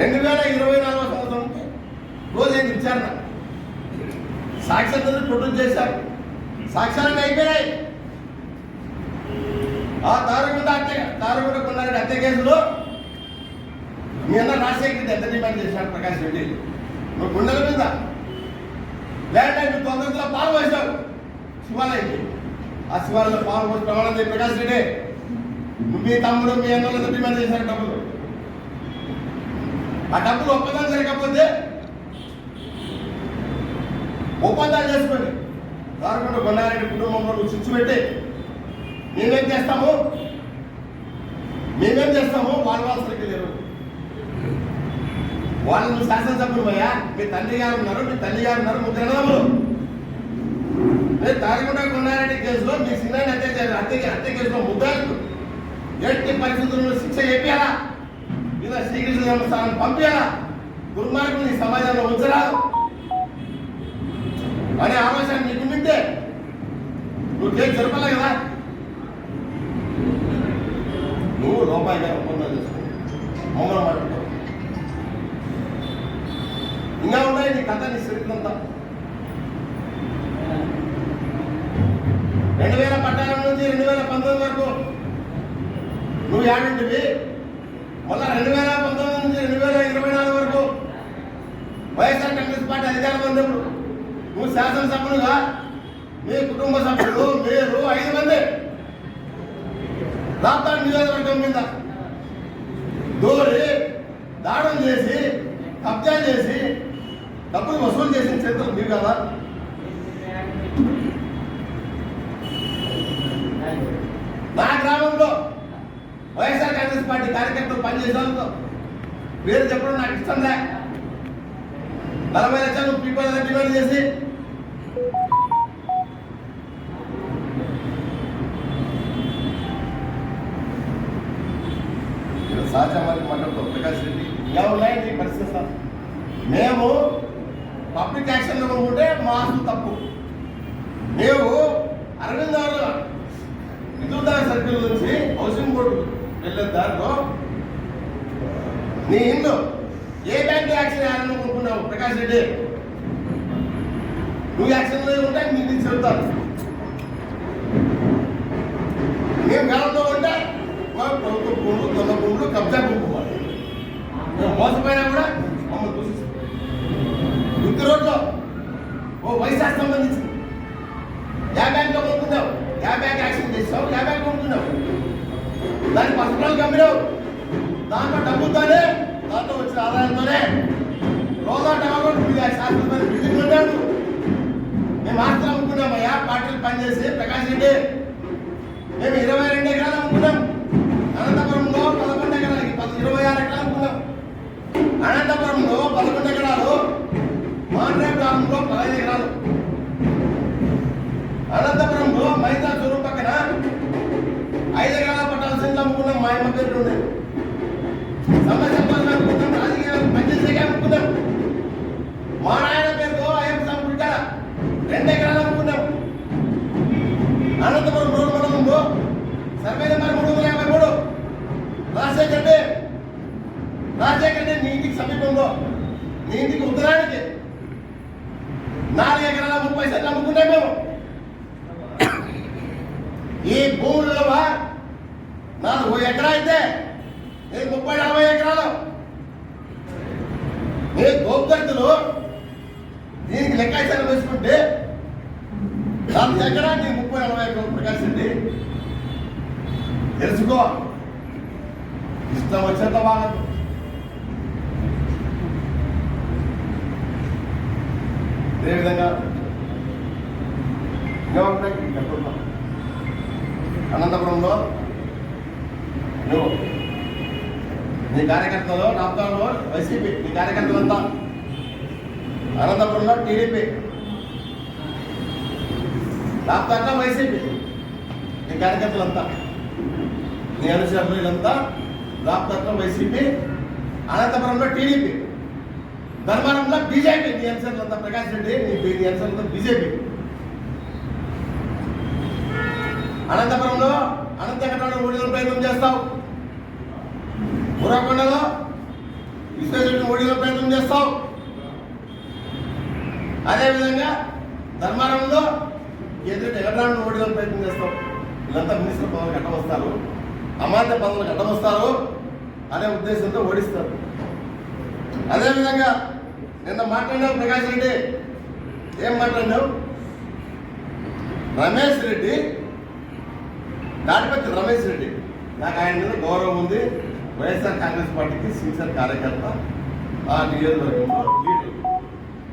రెండు వేల ఇరవై నాలుగో సంవత్సరం రోజు ఏంటి విచారణ సాక్ష్యాలను ప్రొడ్యూస్ చేశారు. సాక్ష్యాలు అయిపోయినాయి. ఆ తారకుండ హత్య తారకుండ కొన్నాడు హత్య కేసులో. మీ అన్న రాజశేఖర ఎంత డిమాండ్ చేశాడు ప్రకాష్ రెడ్డి? నువ్వు గుండెల మీద. లేదంటే నువ్వు తొందరలో పాలు పోసావు. శివాలయంకి. ఆ శివాలయంలో పాలు పోసి ప్రమాణం ప్రకాష్ రెడ్డి. నువ్వు మీ తమ్ముడు మీ అన్నలతో డిమాండ్ చేశారు డబ్బులు? ఆ డబ్బులు ఒప్పందం జరగకపోతే ఒప్పందాలు చేసుకోండి. దారుకుంటూ కొన్నారెడ్డి కుటుంబంలో నువ్వు పెట్టి మేమేం చేస్తాము? మేమేం చేస్తాము? వాళ్ళ వాళ్ళ సరికి లేరు వాళ్ళు నువ్వు శాసనసభ్యులు అయ్యా మీ తండ్రి గారు ఉన్నారు మీ తల్లి గారు ఉన్నారు ముగ్గురు అన్నదమ్ములు. మీరు కొన్నారెడ్డి కేసులో మీ సిన్నాన్ని హత్య హత్య హత్య కేసులో ముద్దాలు ఎట్టి పరిస్థితుల్లో శిక్ష చెప్పారా ఇలా శ్రీకృష్ణ జన్మస్థానం పంపేనా దుర్మార్గుని ఈ సమాజంలో ఉంచరాదు. అనే ఆలోచన నీకు ఉంటే నువ్వు కేసు జరపలే కదా? నువ్వు రూపాయి గారు ఒప్పందం చేసుకో మమ్మల్ని మాట్లాడతావు ఇంకా ఉన్నాయి నీ కథ నీ చరిత్ర రెండు వేల పద్నాలుగు నుంచి రెండు వేల పంతొమ్మిది వరకు నువ్వు యాడుంటివి? మళ్ళా రెండు వేల పంతొమ్మిది నుంచి రెండు వేల ఇరవై నాలుగు వరకు వైఎస్ఆర్ కాంగ్రెస్ పార్టీ అధికారం ఉన్నప్పుడు నువ్వు శాసనసభ్యులుగా మీ కుటుంబ సభ్యులు మీరు ఐదు మంది రాప్తాడు నియోజకవర్గం మీద దూరి దాడం చేసి కబ్జా చేసి డబ్బులు వసూలు చేసిన చరిత్ర మీరు కదా. నా గ్రామంలో కాంగ్రెస్ పార్టీ కార్యకర్తలు పనిచేసేందుకు పేరు చెప్పడం నాకు ఇష్టం లే. నలభై లక్షలు పీపుల్ డిమాండ్ చేసి. సహజ మరి ప్రకాష్ రెడ్డి ఇలా ఉన్నాయి నీ పరిస్థితి సార్? మేము పబ్లిక్ యాక్షన్లో ఉంటే మా అసలు తప్పు. మేము అరవింద్ గారు విద్యుత్ సర్కిల్ నుంచి హౌసింగ్ బోర్డు వెళ్ళే దారిలో నీ ఇల్లు ఏ బ్యాంక్ యాక్షన్ వేయాలనుకుంటున్నావు ప్రకాష్ రెడ్డి? నువ్వు యాక్షన్లో ఉంటే మీకు చెబుతాను మేము గతంలో ఉంటే మా ప్రభుత్వ భూములు దొంగ భూములు కబ్జా భూములు మేము మోసపోయినా కూడా మమ్మల్ని దూషిస్తాం యుద్ధ రోడ్లో ఓ వయసు సంబంధించింది దాంట్లో డబ్బుతోనే దాంట్లో వచ్చిన ఆదాయంతోనే రోజా టమాటో శాస్త్రమైన బిల్డింగ్ ఉంటాడు మేము ఆస్తులు అమ్ముకున్నామయ్యా పార్టీలు పనిచేసి ప్రకాష్ రెడ్డి మేము ఇరవై రెండు ఎకరాలు అమ్ముకున్నాం. అనంతపురంలో పదకొండు ఎకరాలకి ఇరవై ఆరు ఎకరాలు అమ్ముకున్నాం. అనంతపురంలో రాజశేఖర్ రెడ్డి నీ ఇంటికి సమీపంలో నీ ఇంటికి ఉత్తరానికి నాలుగు ఎకరాల ముప్పై సెంట్లు అమ్ముకుంటాం మేము. ఈ భూములలో నాలుగు ఎకరా అయితే నేను ముప్పై నలభై ఎకరాలు. మీ గోప్గర్తులు దీనికి లెక్కాచారం వేసుకుంటే నాలుగు ఎకరా నీ ముప్పై నలభై ఎకరాలు ప్రకాశ్ తెలుసుకో. ఇష్టం వచ్చేంత బాగా అదేవిధంగా ఇంకా అనంతపురంలో నువ్వు నీ కార్యకర్తలు రాప్తాలో వైసీపీ నీ కార్యకర్తలంతా అనంతపురంలో టీడీపీ. రాప్తాట్లో వైసీపీ. నీ కార్యకర్తలంతా నీ అనుసరులంతా రాప్తాట్లో వైసీపీ అనంతపురంలో టీడీపీ. ధర్మారంలో బీజేపీ నీ అంతా ప్రకాష్ రెడ్డి నీ నీ అనుసరులంతా బీజేపీ. అనంతపురంలో అనంత ఓడిన ప్రయత్నం చేస్తావు. బురాకొండలో విశ్వేశ్వర ఓడిలో ప్రయత్నం చేస్తావు. అదేవిధంగా ధర్మారంలో కేంద్ర ఎగడ్రాన్ని ఓడిన ప్రయత్నం చేస్తావు వీళ్ళంతా మినిస్టర్ పదవులు కట్టవస్తారు అమాంత పదవులు కట్టవస్తారు అనే ఉద్దేశంతో ఓడిస్తారు. అదేవిధంగా నిన్న మాట్లాడినావు ప్రకాష్ రెడ్డి? ఏం మాట్లాడినావు? రమేష్ రెడ్డి? దాటిపత్తి రమేష్ రెడ్డి. నాకు ఆయన మీద గౌరవం ఉంది. వైఎస్ఆర్ కాంగ్రెస్ పార్టీకి సిన్సియర్ కార్యకర్త. ఆ నియోజకవర్గంలో లీడర్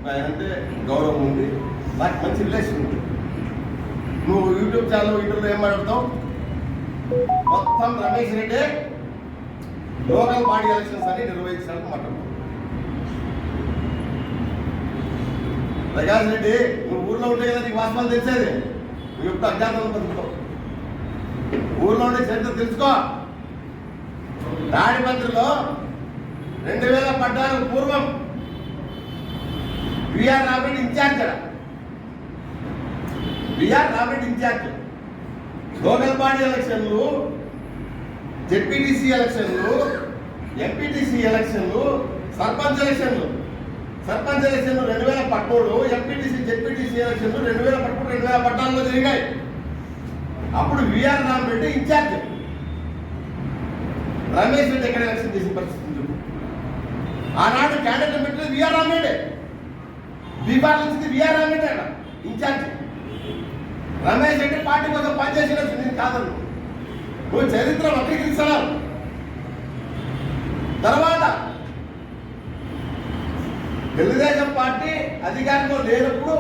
ఆయన అంటే గౌరవం ఉంది. నాకు మంచి రిలేషన్ ఉంది. నువ్వు యూట్యూబ్ ఛానల్ యూట్యూబ్లో ఏం మాట్లాడతావు? మొత్తం Ramesh Reddy local body elections అని నిర్వహించడానికి మాట్లాడతావు ప్రకాష్ రెడ్డి నువ్వు ఊర్లో ఉంటే కదా నీకు వాస్తవాలు తెలిసేది. నువ్వు ఎప్పుడు అజ్ఞాతంలో బతుకుతావు ఊర్లో ఉండే చరిత్ర తెలుసుకో. తాడిపత్రిలో రెండు వేల పద్నాలుగు పూర్వం బిఆర్ రాబిడ్ ఇన్ఛార్జ్ బిఆర్ రాబిడ్ ఇన్ఛార్జ్. లోకల్ బాడీ ఎలక్షన్లు జెడ్పీటీసీ ఎలక్షన్లు ఎంపీటీసీ ఎలక్షన్లు సర్పంచ్ ఎలక్షన్లు. సర్పంచ్ ఎలక్షన్లు రెండు వేల పదమూడు ఎంపీటీసీ జెడ్పీటీసీ ఎలక్షన్లు రెండు వేల పదమూడు రెండు వేల పద్నాలుగులో జరిగాయి. అప్పుడు విఆర్ రామరెడ్డి ఇన్ఛార్జ్. రమేష్ రెడ్డి ఎక్కడ ఎలక్షన్ చేసిన పరిస్థితి ఉంది? ఆనాడు క్యాండిడేట్ పెట్టింది విఆర్ రామరెడ్డి బీహార్ నుంచి విఆర్ రామరెడ్డి అక్కడ ఇన్ఛార్జ్. రమేష్ రెడ్డి పార్టీ కోసం పనిచేసిన నేను కాదను. నువ్వు చరిత్ర వక్రీకరిస్తున్నావు తర్వాత తెలుగుదేశం పార్టీ అధికారంలో లేనప్పుడు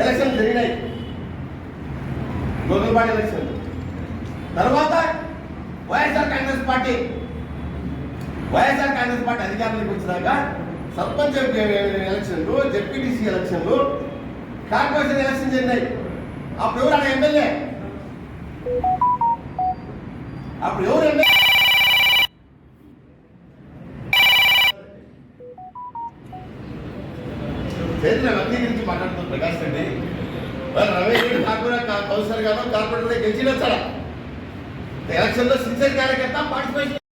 ఎలక్షన్ జరిగినాయి. గోగులపాటి ఎలక్షన్. తర్వాత YSR Congress party YSR Congress party అధికారంలోకి వచ్చినాక సర్పంచ్ ఎలక్షన్లు జెడ్పీటీసీ ఎలక్షన్లు కార్పొరేషన్ ఎలక్షన్ జరిగినాయి. అప్పుడు ఎవరు ఆయన ఎమ్మెల్యే? అప్పుడు ఎవరు ఎమ్మెల్యే? చరిత్ర అన్ని గురించి మాట్లాడుతున్నారు ప్రకాష్ రెడ్డి. మరి రమేష్ రెడ్డి కార్పొరేట్ కౌన్సిలర్ గాను కార్పొరేటర్ గెలిచినా సార్. ఎలక్షన్లో సిన్సియర్ కార్యకర్త పార్టిసిపేషన్